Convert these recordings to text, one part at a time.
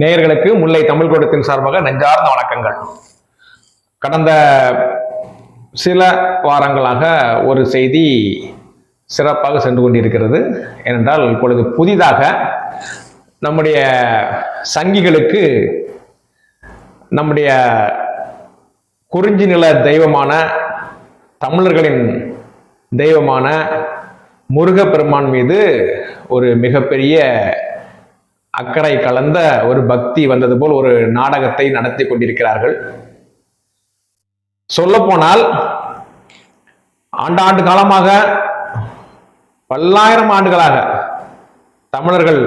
நேயர்களுக்கு முல்லை தமிழ் கூடத்தின் சார்பாக நெஞ்சார்ந்த வணக்கங்கள். கடந்த சில வாரங்களாக ஒரு செய்தி சிறப்பாக சென்று கொண்டிருக்கிறது. ஏனென்றால் இப்பொழுது புதிதாக நம்முடைய சங்கிகளுக்கு நம்முடைய குறிஞ்சி நில தெய்வமான தமிழர்களின் தெய்வமான முருகப்பெருமான் மீது ஒரு மிகப்பெரிய அக்கறை கலந்த ஒரு பக்தி வந்தது போல் ஒரு நாடகத்தை நடத்தி கொண்டிருக்கிறார்கள். சொல்லப்போனால் ஆண்டாண்டு காலமாக பல்லாயிரம் ஆண்டுகளாக தமிழர்கள்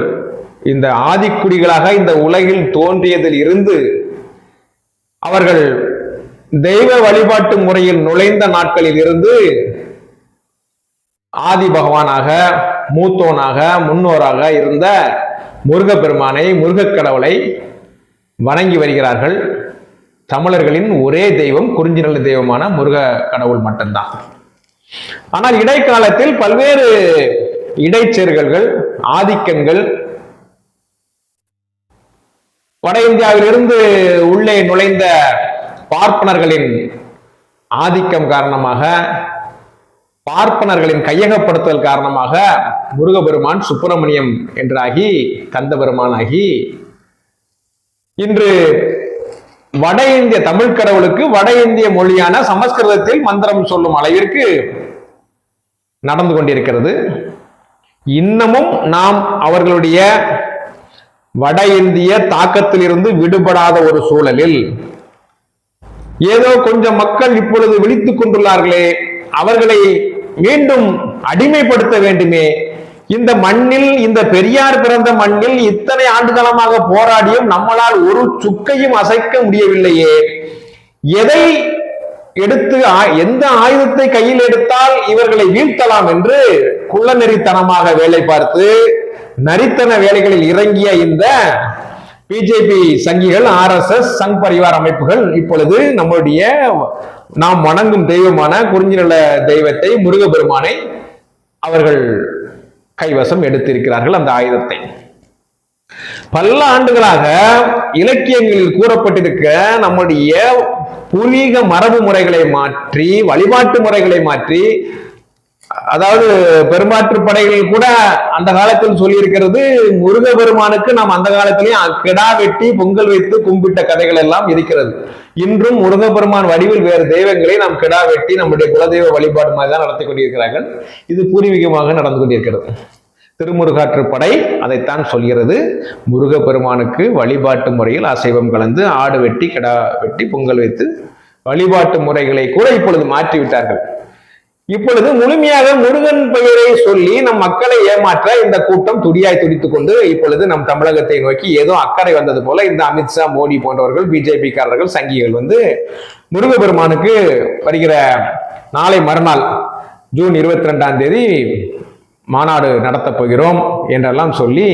இந்த ஆதிக்குடிகளாக இந்த உலகில் தோன்றியதில் இருந்து அவர்கள் தெய்வ வழிபாட்டு முறையில் நுழைந்த நாட்களில் இருந்து ஆதி பகவானாக மூத்தோனாக முன்னோராக இருந்த முருகப்பெருமானை முருகக் கடவுளை வணங்கி வருகிறார்கள். தமிழர்களின் ஒரே தெய்வம் குறிஞ்சிநல தெய்வமான முருக கடவுள் மட்டும்தான். ஆனால் இடைக்காலத்தில் பல்வேறு இடைச்செருகல்கள் ஆதிக்கங்கள் வட இந்தியாவிலிருந்து உள்ளே நுழைந்த பார்ப்பனர்களின் ஆதிக்கம் காரணமாக பார்ப்பனர்களின் கையகப்படுத்தல் காரணமாக முருகபெருமான் சுப்பிரமணியம் என்றாகி கந்தபெருமானாகி இன்று வட இந்திய தமிழ் கடவுளுக்கு வட இந்திய மொழியான சமஸ்கிருதத்தில் மந்திரம் சொல்லும் அளவிற்கு நடந்து கொண்டிருக்கிறது. இன்னமும் நாம் அவர்களுடைய வட இந்திய தாக்கத்திலிருந்து விடுபடாத ஒரு சூழலில் ஏதோ கொஞ்சம் மக்கள் இப்பொழுது விழித்துக் கொண்டுள்ளார்களே அவர்களை மீண்டும் அடிமைப்படுத்த வேண்டுமே. இந்த மண்ணில் இந்த பெரியார் பிறந்த மண்ணில் இத்தனை ஆண்டுகாலமாக போராடியும் நம்மளால் ஒரு சுக்கையும் அசைக்க முடியவில்லையே. எதை எடுத்து ஆ- எந்த ஆயுதத்தை கையில் எடுத்தால் இவர்களை வீழ்த்தலாம் என்று குள்ளநெறித்தனமாக வேலை பார்த்து நரித்தன வேலைகளில் இறங்கிய இந்த பிஜேபி சங்கிகள் ஆர்எஸ்எஸ் சங் பரிவார் அமைப்புகள் இப்பொழுது நம்முடைய நாம் வணங்கும் தெய்வமான குறிஞ்சிநல தெய்வத்தை முருகபெருமானை அவர்கள் கைவசம் எடுத்திருக்கிறார்கள் அந்த ஆயுதத்தை. பல ஆண்டுகளாக இலக்கியங்களில் கூறப்பட்டிருக்க நம்முடைய பூர்வீக மரபு முறைகளை மாற்றி வழிபாட்டு முறைகளை மாற்றி அதாவது பெருமாற்று படைகள் கூட அந்த காலத்தில் சொல்லியிருக்கிறது முருக பெருமானுக்கு நாம் அந்த காலத்திலேயும் கிடா வெட்டி பொங்கல் வைத்து கும்பிட்ட கதைகள் எல்லாம் இருக்கிறது. இன்றும் முருகப்பெருமான் வடிவில் வேறு தெய்வங்களை நாம் கிடா வெட்டி நம்முடைய குலதெய்வ வழிபாடு மாதிரி தான் நடத்தி கொண்டிருக்கிறார்கள். இது பூர்வீகமாக நடந்து கொண்டிருக்கிறது. திருமுருகாற்று படை அதைத்தான் சொல்கிறது. முருகப்பெருமானுக்கு வழிபாட்டு முறையில் அசைவம் கலந்து ஆடு வெட்டி கிடா வெட்டி பொங்கல் வைத்து வழிபாட்டு முறைகளை கூட இப்பொழுது மாற்றிவிட்டார்கள். இப்பொழுது முழுமையாக முருகன் பெயரை சொல்லி நம் மக்களை ஏமாற்ற இந்த கூட்டம் துடியாய் துடித்துக் கொண்டு இப்பொழுது நம் தமிழகத்தை நோக்கி ஏதோ அக்கறை வந்தது போல இந்த அமித்ஷா மோடி போன்றவர்கள் பிஜேபிக்காரர்கள் சங்கிகள் வந்து முருகபெருமானுக்கு வருகிற நாளை மறுநாள் ஜூன் இருபத்தி ரெண்டாம் தேதி மாநாடு நடத்தப் போகிறோம் என்றெல்லாம் சொல்லி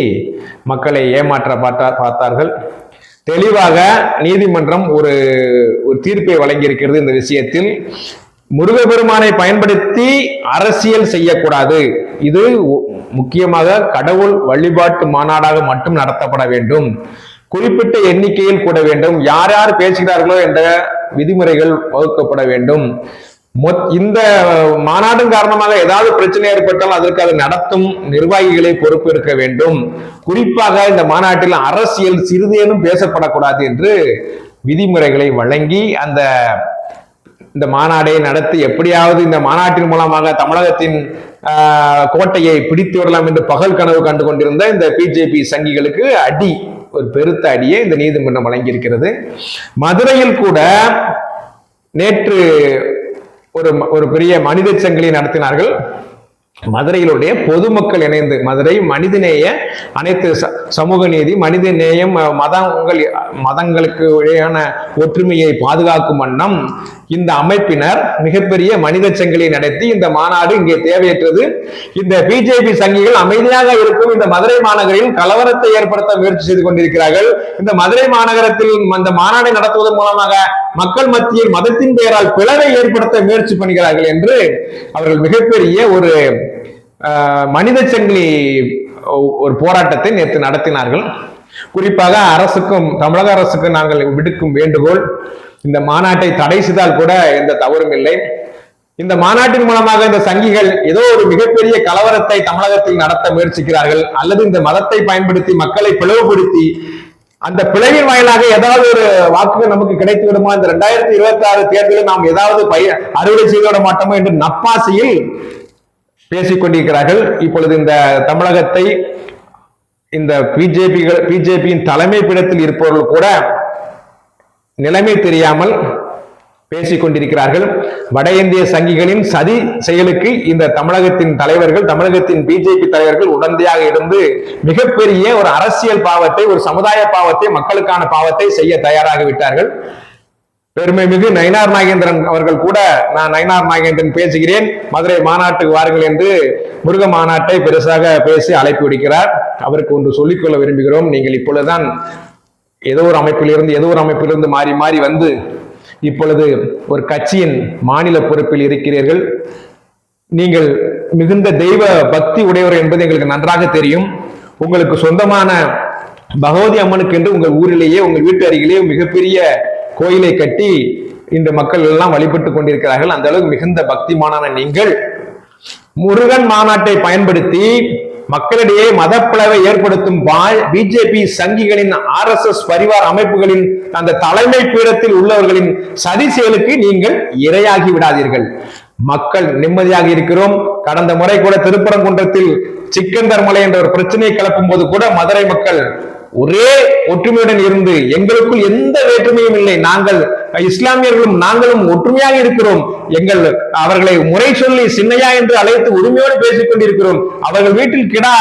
மக்களை ஏமாற்ற பார்த்தா பார்த்தார்கள். தெளிவாக நீதிமன்றம் ஒரு ஒரு தீர்ப்பை வழங்கியிருக்கிறது இந்த விஷயத்தில். முருகப்பெருமானை பயன்படுத்தி அரசியல் செய்யக்கூடாது. இது முக்கியமாக கடவுள் வழிபாட்டு மாநாடாக மட்டும் நடத்தப்பட வேண்டும். குறிப்பிட்ட எண்ணிக்கையில் கூட வேண்டும். யார் யார் பேசுகிறார்களோ என்ற விதிமுறைகள் வகுக்கப்பட வேண்டும். மொத்- இந்த மாநாடும் காரணமாக ஏதாவது பிரச்சனை ஏற்பட்டால் அதற்கு அதை நடத்தும் நிர்வாகிகளை பொறுப்பேற்க வேண்டும். குறிப்பாக இந்த மாநாட்டில் அரசியல் சிறிதேனும் பேசப்படக்கூடாது என்று விதிமுறைகளை வழங்கி அந்த இந்த மாநாடை நடத்தி எப்படியாவது இந்த மாநாட்டின் மூலமாக தமிழகத்தின் கோட்டையை பிடித்து விடலாம் என்று பகல் கனவு கண்டு கொண்டிருந்த இந்த பிஜேபி சங்கிகளுக்கு அடி ஒரு பெருத்த அடியை இந்த நீதிமன்றம் வழங்கியிருக்கிறது. மதுரையில் கூட நேற்று ஒரு ஒரு பெரிய மனித சங்கிலி நடத்தினார்கள். மதுரையிலுடைய பொதுமக்கள் இணைந்து மதுரை மனிதநேய அனைத்து ச- சமூக நீதி மனித நேயம் மதங்கள் மதங்களுக்கு இடையான ஒற்றுமையை பாதுகாக்கும் வண்ணம் இந்த அமைப்பினர் மிகப்பெரிய மனித சங்கிலி நடத்தி இந்த மாநாடு இங்கே தேவையற்றது. இந்த பிஜேபி சங்கிகள் அமைதியாக இருக்கும் இந்த மதுரை மாநகரில் கலவரத்தை ஏற்படுத்த முயற்சி செய்து கொண்டிருக்கிறார்கள். இந்த மதுரை மாநகரத்தில் அந்த மாநாடை நடத்துவதன் மூலமாக மக்கள் மத்தியில் மதத்தின் பெயரால் பிளவை ஏற்படுத்த முயற்சி பண்ணுகிறார்கள் என்று அவர்கள் மிகப்பெரிய ஒரு மனித சங்கிலி ஒ- ஒரு போராட்டத்தை நேற்று நடத்தினார்கள். குறிப்பாக அரசுக்கும் தமிழக அரசுக்கும் நாங்கள் விடுக்கும் வேண்டுகோள் இந்த மாநாட்டை தடை செய்தால் கூட எந்த தவறும் இல்லை. இந்த மாநாட்டின் மூலமாக இந்த சங்கிகள் ஏதோ ஒரு மிகப்பெரிய கலவரத்தை தமிழகத்தில் நடத்த முயற்சிக்கிறார்கள் அல்லது இந்த மதத்தை பயன்படுத்தி மக்களை பிளவுபடுத்தி அந்த பிளவின் வாயிலாக ஏதாவது ஒரு வாக்குகள் நமக்கு கிடைத்து விடுமா? இந்த ரெண்டாயிரத்தி இருபத்தி ஆறு தேர்தலில் நாம் ஏதாவது பய அறுவடை செய்து விட மாட்டோமோ? என்று நப்பாசையில் பேசிக் கொண்டிருக்கிறார்கள் இப்பொழுது இந்த தமிழகத்தை இந்த பிஜேபிகள் பிஜேபியின் தலைமை பிடத்தில் இருப்பவர்கள் கூட நிலைமை தெரியாமல் பேசிக் கொண்டிருக்கிறார்கள் வட இந்திய சங்கிகளின் சதி செயலுக்கு இந்த தமிழகத்தின் தலைவர்கள் தமிழகத்தின் பிஜேபி தலைவர்கள் உடந்தையாக இருந்து மிகப்பெரிய ஒரு அரசியல் பாவத்தை ஒரு சமுதாய பாவத்தை மக்களுக்கான பாவத்தை செய்ய தயாராகி விட்டார்கள். பெருமை மிகு நயினார் நாகேந்திரன் அவர்கள் கூட நான் நயினார் நாகேந்திரன் பேசுகிறேன். மதுரை மாநாட்டுக்கு வாருங்கள் என்று முருக மாநாட்டை பெருசாக பேசி அழைப்பு விடுக்கிறார். அவருக்கு ஒன்று சொல்லிக்கொள்ள விரும்புகிறோம். நீங்கள் இப்பொழுதுதான் ஏதோ ஒரு அமைப்பிலிருந்து ஏதோ ஒரு அமைப்பிலிருந்து மாறி மாறி வந்து இப்பொழுது ஒரு கட்சியின் மாநில பொறுப்பில் இருக்கிறீர்கள். நீங்கள் மிகுந்த தெய்வ பக்தி உடையவர் என்பது எங்களுக்கு நன்றாக தெரியும். உங்களுக்கு சொந்தமான பகவதி அம்மனுக்கு என்று உங்கள் ஊரிலேயே உங்கள் வீட்டு அருகிலேயே மிகப்பெரிய கோயிலை கட்டி இன்று மக்கள் எல்லாம் வழிபட்டு கொண்டிருக்கிறார்கள். அந்த அளவுக்கு மிகுந்த பக்திமானான நீங்கள் முருகன் மாநாட்டை பயன்படுத்தி மக்களிடையே மதப்பிளவை ஏற்படுத்தும் பிஜேபி சங்கிகளின் ஆர் எஸ் எஸ் பரிவார் அமைப்புகளின் அந்த தலைமை பீடத்தில் உள்ளவர்களின் சதி செயலுக்கு நீங்கள் இரையாகி விடாதீர்கள். மக்கள் நிம்மதியாக இருக்கிறோம். கடந்த முறை கூட திருப்பரங்குன்றத்தில் சிக்கந்தர் மலை என்ற ஒரு பிரச்சனையை கிளப்பும் போது கூட மதுரை மக்கள் ஒரே ஒற்றுமையுடன் இருந்து எங்களுக்குள் எந்த வேற்றுமையும் இல்லை. நாங்கள் இஸ்லாமியர்களும் நாங்களும் ஒற்றுமையாக இருக்கிறோம். எங்கள் அவர்களை முறை சொல்லி சின்னையா என்று அழைத்து உரிமையோடு பேசிக் கொண்டிருக்கிறோம். அவர்கள் வீட்டில் கிடா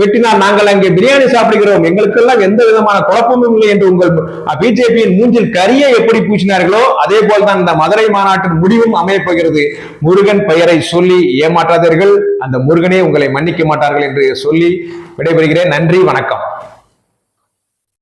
வெட்டினால் நாங்கள் அங்கே பிரியாணி சாப்பிடுகிறோம். எங்களுக்கெல்லாம் எந்த விதமான குழப்பமும் இல்லை என்று உங்கள் பிஜேபியின் மூஞ்சில் கரியை எப்படி பூசினார்களோ அதே போல்தான் இந்த மதுரை மாநாட்டின் முடிவும் அமையப்போகிறது முருகன் பெயரை சொல்லி ஏமாற்றாதீர்கள். அந்த முருகனே உங்களை மன்னிக்க மாட்டார்கள் என்று சொல்லி விடைபெறுகிறேன். நன்றி வணக்கம்.